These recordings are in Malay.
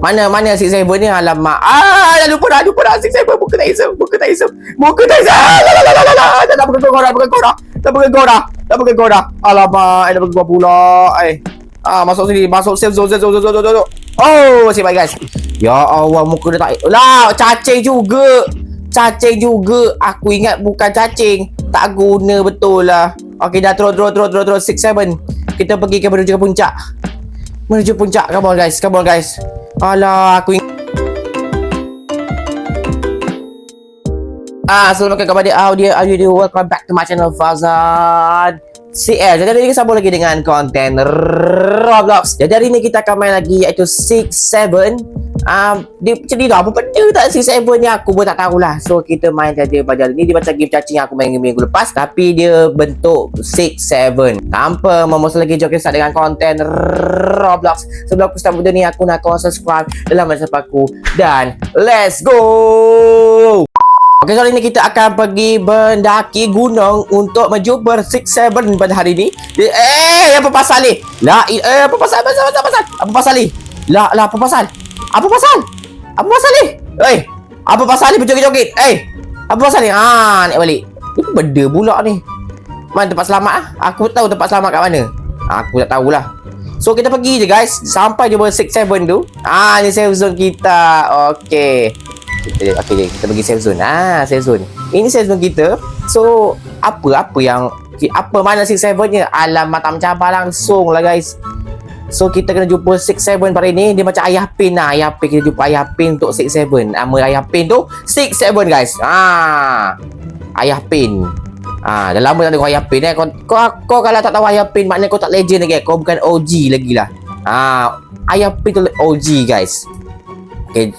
Mana mana Six Seven ni alamak. Ah, dah lupa dah, lupa dah Six Seven buka tak isem, buka tak isem. Buka tak isem. Ah, la la la la la. Dah dah pegang korang, pegang korang. Dah pegang korang. Dah pegang korang. Alamak, eh, dah pegang pula. Eh. Ah, masuk sini, masuk safe zone, zone, zone, safe zone. Oh, nasib baik guys. Ya Allah, muka dia tak... Lah, cacing juga. Cacing juga. Aku ingat bukan cacing. Tak guna betul lah. Okey, dah terus, terus, terus, terus, terus. Six, seven. Kita pergi ke menuju ke puncak. Menuju puncak. Come on guys, come on guys. Alah, aku ingat... Ah, Assalamualaikum kepada audio audio welcome back to my channel Fazan CL Jadi hari ini kita sambung lagi dengan konten Roblox. Jadi hari ini kita akan main lagi iaitu 6, 7 um, Dia macam ni dah apa benda tak 6, 7 ni aku pun tak tahulah So kita main saja pada ni Dia macam game cacing yang aku main minggu lepas Tapi dia bentuk 6, 7 Tanpa memusul lagi jom kita start dengan konten Roblox Sebelum aku start video ni aku nak kau subscribe dalam masa aku Dan let's go Okey, so hari ni kita akan pergi mendaki gunung untuk menjumpa 6-7 pada hari ni. Dia, eh, apa pasal ni? La, eh, apa pasal? Pasal, pasal, pasal. Apa pasal ni? La, la, apa pasal? Apa pasal? Apa pasal ni? Eh, apa pasal ni berjoget-joget? Eh, apa pasal ni? Ha, naik balik. Ni apa benda pula ni? Mana tempat selamat ah? Aku tahu tempat selamat kat mana. Aku tak tahulah. So kita pergi je guys Sampai je 6-7 tu Ah ni safe zone kita Okay kita okay, kita pergi safe zone. Ah, safe zone. Ini safe zone kita. So, apa apa yang apa mana 67 nya? Alamat tak mencabar langsung lah guys. So kita kena jumpa 67 pada ini Dia macam ayah pin lah Ayah pin kita jumpa ayah pin untuk 67 Nama ayah pin tu 67 guys Ah, Ayah pin Ah, dah lama tak tengok ayah pin eh. Kau, kau, kau kalau tak tahu ayah pin Maknanya kau tak legend lagi eh. Kau bukan OG lagi lah Ah, Ayah pin tu OG guys Okay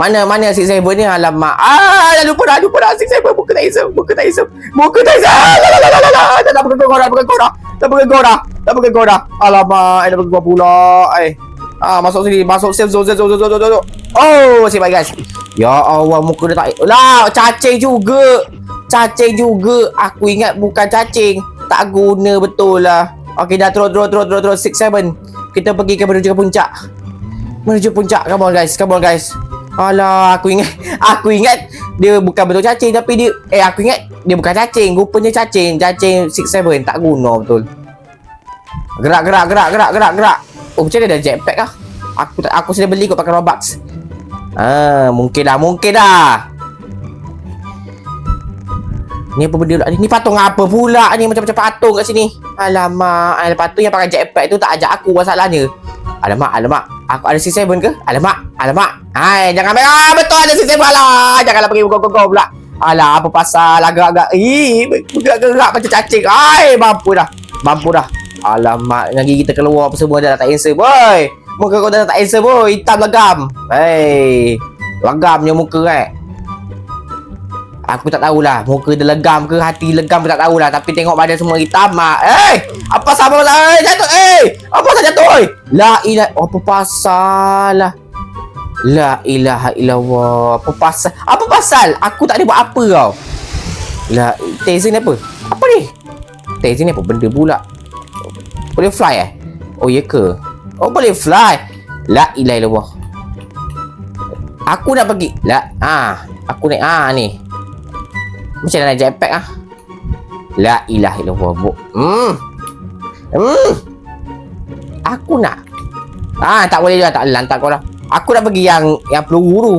mana mana Six Seven ni alamak. Ah, dah lupa dah, lupa dah Six Seven buka tak isem, buka tak isem. Buka tak isem. Ah, la la la la la. Dah dah pegang korang, pegang korang. Dah pegang korang. Dah pegang korang. Alamak, eh, dah pegang pula. Eh. Ah, masuk sini, masuk safe zone, zone, safe zone, safe zone. Oh, baik guys. Ya Allah, muka dia tak... Lah, cacing juga. Cacing juga. Aku ingat bukan cacing. Tak guna betul lah. Okey, dah terus, terus, terus, terus, terus. Six, seven. Kita pergi ke menuju ke puncak. Menuju puncak. Come on guys, come on guys. Alah, aku ingat aku ingat dia bukan betul cacing tapi dia eh aku ingat dia bukan cacing, rupanya cacing. Cacing 67 tak guna betul. Gerak gerak gerak gerak gerak gerak. Oh, macam mana ada jetpack kah? Aku tak aku sudah beli kot pakai Robux. Ah, mungkin dah, mungkin dah. Ni apa benda ni? Ni patung apa pula ni macam-macam patung kat sini? Alamak, alamak patung yang pakai jetpack tu tak ajak aku masalahnya. Alamak, alamak. Aku ada C7 ke? Alamak, alamak. Hai, jangan main. Ah, betul ada C7 lah. Janganlah pergi go-go-go pula. Alah, apa pasal agak-agak. Ih, bergerak macam cacing. Hai, mampu dah. Mampu dah. Alamak, gigi kita keluar apa semua dah tak handsome. Boy, muka kau dah tak handsome, boy. Hitam legam. Hei, legamnya muka eh. Aku tak tahulah. Muka dia legam ke Hati legam tak tahulah. Tapi tengok badan semua hitam mak. Eh Apa sama lah Eh jatuh Eh Apa pasal jatuh Eh La ilah Apa pasal lah? La ilaha illallah. Apa pasal? Apa pasal? Aku tak ada buat apa kau. La Taser ni apa? Apa ni? Taser ni apa? Benda pula. Boleh fly eh? Oh ya ke? Oh boleh fly. La ilaha illallah. Aku nak pergi. La Ah Aku naik Ah ni macam mana jetpack ah? La ilaha illallah. Hmm. Hmm. Aku nak. Ah, tak boleh juga tak lantak kau dah. Aku nak pergi yang yang peluru tu.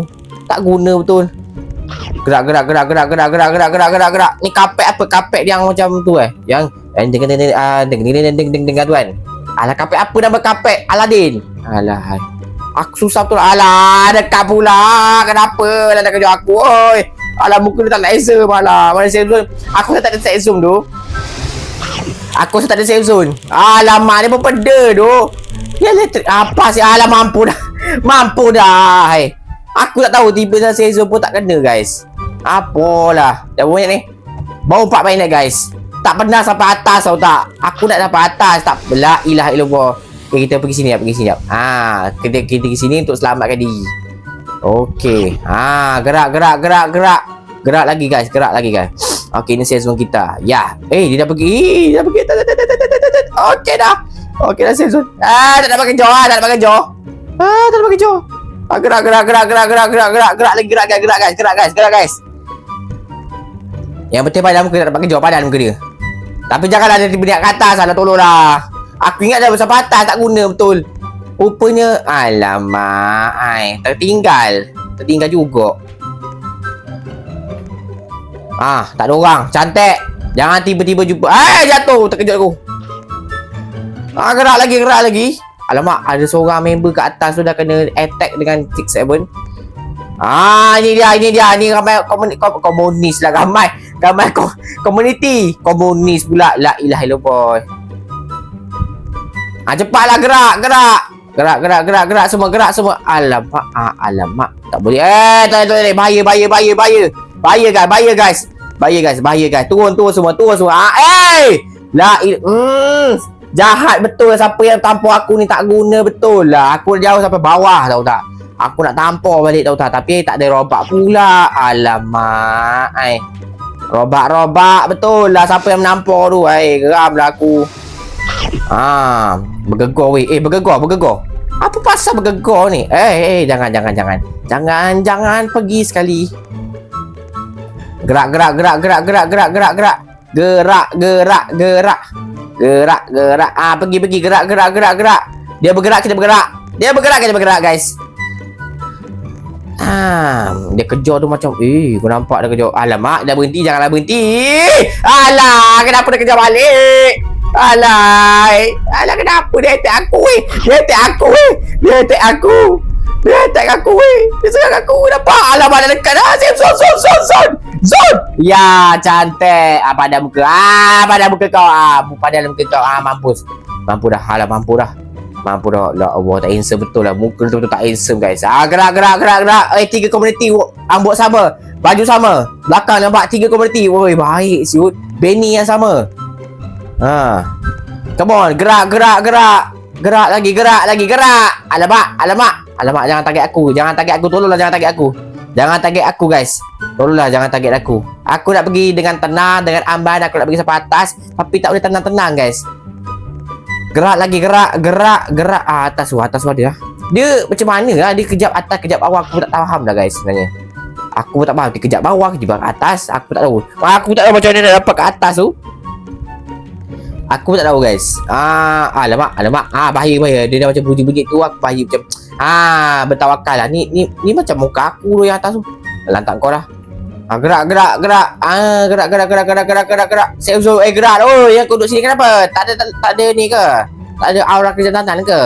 Tak guna betul. Gerak gerak gerak gerak gerak gerak gerak gerak gerak gerak. Ni kapet apa? Kapet yang macam tu eh. Yang deng deng deng ah deng deng deng deng deng deng tu kan. Alah kapet apa nama kapet? Aladin. Alah. Aku susah betul. Alah, dekat pula. Kenapa? Dah nak kerja aku. Oi. Alah muka dia tak nak zoom malah. Mana safe zone? Aku tak ada safe zoom tu. Aku tak ada safe zone. Alamak dia pun peda tu. Ya elektrik apa sih? Alah mampu dah. Mampu dah. Hai. Aku tak tahu tiba tiba safe zone pun tak kena guys. Apalah. Dah banyak ni. Baru 4 minit guys. Tak pernah sampai atas tau tak. Aku nak sampai atas tak. La ilah illallah. Okay, kita pergi sini pergi sini ya. Ha, kita kita pergi sini untuk selamatkan diri. Okey. Ha, gerak gerak gerak gerak. Gerak lagi guys, gerak lagi guys. Okey, ini sezon kita. Ya. Eh, dia dah pergi. Dia dah pergi. Okey dah. Okey dah sezon. Ah, tak nak pakai ah, tak nak pakai jauh. Ah, tak nak pakai jauh. Ah, gerak, gerak, gerak, gerak, gerak, gerak, gerak, gerak lagi, gerak, guys, gerak, guys, gerak, guys, gerak, guys. Yang penting padan muka dia tak dapat kejar padan muka dia. Tapi janganlah dia tiba kat atas, lah, tolonglah. Aku ingat dah besar tak guna betul. Rupanya, alamak, ai, tertinggal. Tertinggal juga. Ah, tak ada orang. Cantik. Jangan tiba-tiba jumpa. Eh, jatuh. Terkejut aku. Ah, gerak lagi, gerak lagi. Alamak, ada seorang member kat atas tu dah kena attack dengan 6-7. Ah, ini dia, ini dia. Ni ramai komunis, komunis lah. Ramai. Ramai ko, community. Komunis pula. La ilah ilah boy. Ah, cepatlah gerak, gerak. Gerak, gerak, gerak, gerak semua, gerak semua. Alamak, ah, alamak. Tak boleh. Eh, tak boleh. Bahaya, bahaya, bahaya, bahaya. Bahaya guys, bahaya guys. Bahaya guys, bahaya guys. Turun, turun semua, turun semua. Ah, eh! La hmm. Jahat betul siapa yang tampar aku ni tak guna betul lah. Aku jauh sampai bawah tahu tak. Aku nak tampar balik tahu tak. Tapi tak ada robak pula. Alamak. Ai. Robak-robak betul lah siapa yang menampar tu. Ai, geram lah aku. Ah, bergegar weh. Eh, bergegar, bergegar. Apa pasal bergegar ni? Eh, eh, jangan, jangan, jangan. Jangan, jangan pergi sekali. Gerak, gerak, gerak, gerak, gerak, gerak, gerak, gerak. Gerak, gerak, gerak. Gerak, gerak. Ah, pergi, pergi. Gerak, gerak, gerak, gerak. Dia bergerak, kita bergerak. Dia bergerak, kita bergerak, guys. Ah, dia kejar tu macam, eh, kau nampak dia kejar. Alamak, dah berhenti, janganlah berhenti. Alah, kenapa dia kejar balik? Alah, alah kenapa dia attack aku, weh? Dia attack aku, weh. Dia attack aku. Dia attack aku, weh. Dia serang aku, nampak? Alamak, dah dekat dah. Zon, zon, zon, zon, zon. Zon. Ya, cantik. Ah, pada muka. Ah, pada muka kau. Ah, pada muka kau. Ah, mampus. Mampu dah. Alah, mampu dah. Mampu dah. La Allah, tak handsome betul lah. Muka tu betul tak handsome, guys. Ah, gerak, gerak, gerak, gerak. Eh, tiga community. Rambut sama. Baju sama. Belakang nampak tiga community. Woi, baik siut. Benny yang sama. Ha. Come on, gerak, gerak, gerak. Gerak lagi, gerak lagi, gerak. Alamak, alamak. Alamak, jangan target aku. Jangan target aku. Tolonglah jangan target aku. Jangan target aku, guys. Tolonglah jangan target aku. Aku nak pergi dengan tenang, dengan amban. Aku nak pergi sampai atas. Tapi tak boleh tenang-tenang, guys. Gerak lagi, gerak, gerak, gerak. Ah, atas tu, atas tu ada lah. Dia macam mana lah? Dia kejap atas, kejap bawah. Aku tak faham dah, guys, sebenarnya. Aku pun tak faham. Dia kejap bawah, kejap atas. Aku tak tahu. Aku tak tahu macam mana nak dapat ke atas tu. Aku pun tak tahu guys. Ah, alamak, alamak. Ah, bahaya bahaya. Dia dah macam bunyi-bunyi tu aku bahaya macam ah, bertawakal lah. Ni ni ni macam muka aku tu yang atas tu. Lantak kau dah. Ah, gerak gerak gerak. Ah, gerak gerak gerak gerak gerak gerak gerak. Save zone eh gerak. Oh, yang kau duduk sini kenapa? Tak ada tak, tak ada ni ke? Tak ada aura kejantan ke?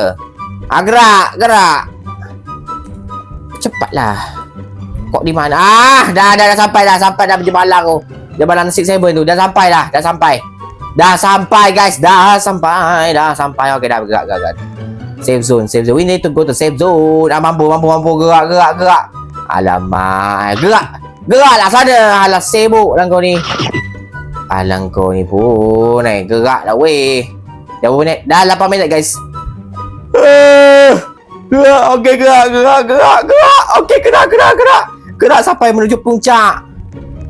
Ah, gerak gerak. Cepatlah. Kok di mana? Ah, dah dah dah sampai dah sampai dah berjemalang tu. Jemalang 67 tu dah sampai dah, dah sampai. Dah sampai guys, dah sampai, dah sampai. Okey dah bergerak gerak. gerak. Save zone, save zone. We need to go to save zone. Ah mampu, mampu, mampu gerak, gerak, gerak. Alamak, gerak. Geraklah sana. Alah sibuk lah kau ni. Alah kau ni pun. Eh, gerak dah weh. Dah berapa minit? Dah 8 minit guys. Gerak, okey gerak, gerak, gerak, gerak. Okey gerak, gerak, gerak. Gerak sampai menuju puncak.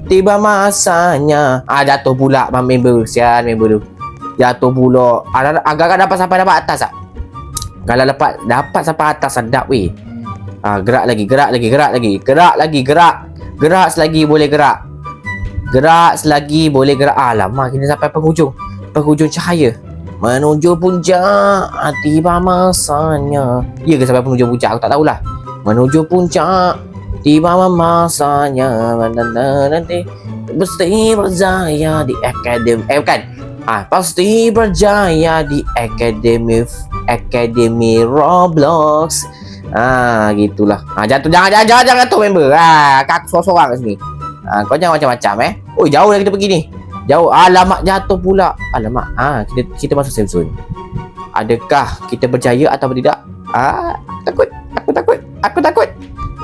Tiba masanya. Ah jatuh pula bang member. Sian member tu. Jatuh pula. Ah, agak-agak dapat sampai dapat atas tak? Kalau dapat dapat sampai atas sedap weh. Ah gerak lagi, gerak lagi, gerak lagi. Gerak lagi, gerak. Gerak selagi boleh gerak. Gerak selagi boleh gerak. Alamak, kita sampai penghujung. Penghujung cahaya. Menuju puncak. Ah, tiba masanya. Ya ke sampai penghujung puncak? Aku tak tahulah. Menuju puncak. Tiba masanya nanti Pasti berjaya di akademi Eh bukan. Ah, pasti berjaya di akademi Akademi Roblox. Ah, gitulah. Ah, jatuh. Jangan jangan jangan, jangan jatuh member. Ah, kak kat sini. Ah, kau jangan macam-macam eh. Oh, jauh dah kita pergi ni. Jauh, alamak jatuh pula. Alamak, ah, kita kita masuk safe zone. Adakah kita berjaya atau tidak? Ah, takut, aku takut, aku takut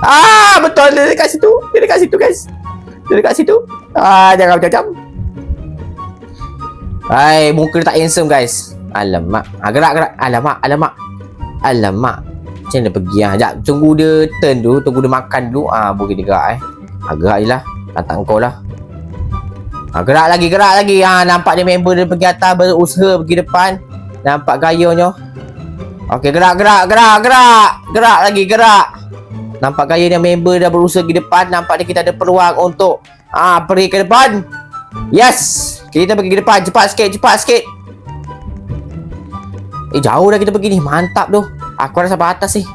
Ah, betul dia dekat situ. Dia dekat situ, guys. Dia dekat situ. Ah, jangan macam-macam. Hai, muka dia tak handsome, guys. Alamak. Ah, gerak, gerak. Alamak, alamak. Alamak. Macam mana pergi ah? Sekejap, tunggu dia turn dulu, tunggu dia makan dulu. Ah, boleh dia gerak eh. Ah, gerak je lah. Lantak kau lah. Ah, gerak lagi, gerak lagi. Ah, nampak dia member dia pergi atas, berusaha pergi depan. Nampak gayanya. Okey, gerak, gerak, gerak, gerak. Gerak lagi, gerak. Nampak gaya yang member dah berusaha ke depan. Nampak ni kita ada peluang untuk ah pergi ke depan. Yes. Kita pergi ke depan. Cepat sikit, cepat sikit. Eh, jauh dah kita pergi ni. Mantap tu. Aku dah sampai atas ni.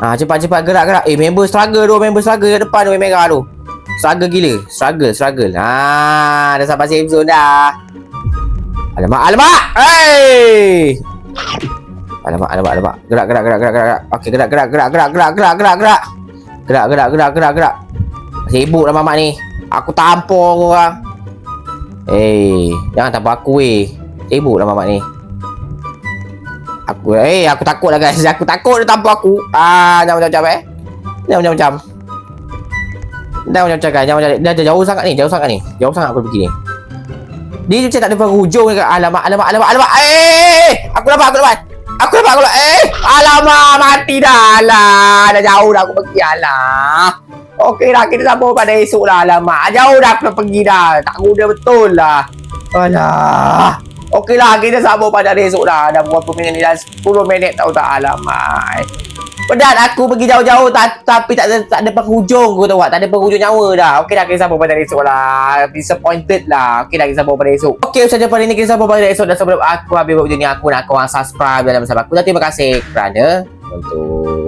Ah, cepat cepat gerak gerak. Eh, member struggle tu, member struggle kat depan tu yang merah tu. Struggle gila. Struggle, struggle. Ah, dah sampai safe zone dah. Alamak, alamak. Hey! Alamak, alamak, alamak. Gerak, gerak, gerak, gerak, gerak. Okey, gerak, gerak, gerak, gerak, gerak, gerak, gerak, gerak. Gerak, gerak, gerak, gerak, gerak. Sibuk lah mamak ni. Aku tampar korang. Eh, jangan tampar aku weh. Sibuk lah mamak ni. Aku, eh, aku takut lah guys. Aku takut dia tampar aku. Ah, jangan macam-macam eh. Jangan macam-macam. Jangan macam-macam guys. Jangan macam Dah dah jauh sangat ni. Jauh sangat ni. Jauh sangat aku pergi ni. Dia macam tak ada penghujung dekat. Alamak, alamak, alamak, alamak. Eh, aku dapat, aku dapat. Aku dapat, dapat. Eh, alamak, mati dah lah. Dah jauh dah aku pergi. Alah. Okey dah, kita sambung pada esok lah. Alamak, jauh dah aku pergi dah. Tak guna betul lah. Alah. Okey lah, kita sambung pada esok dah. Dah berapa minit ni? Dah 10 minit tahu tak? Alamak. Pedat aku pergi jauh-jauh tapi tak ada, tak ada penghujung kau tahu tak? Ada penghujung nyawa dah. Okey dah kita sambung pada esok lah. Disappointed lah. Okey dah kita sambung pada esok. Okey saja pada ni kita sambung pada esok dan sebelum aku habis buat video ni aku nak korang subscribe dalam bersama aku. Dan terima kasih kerana untuk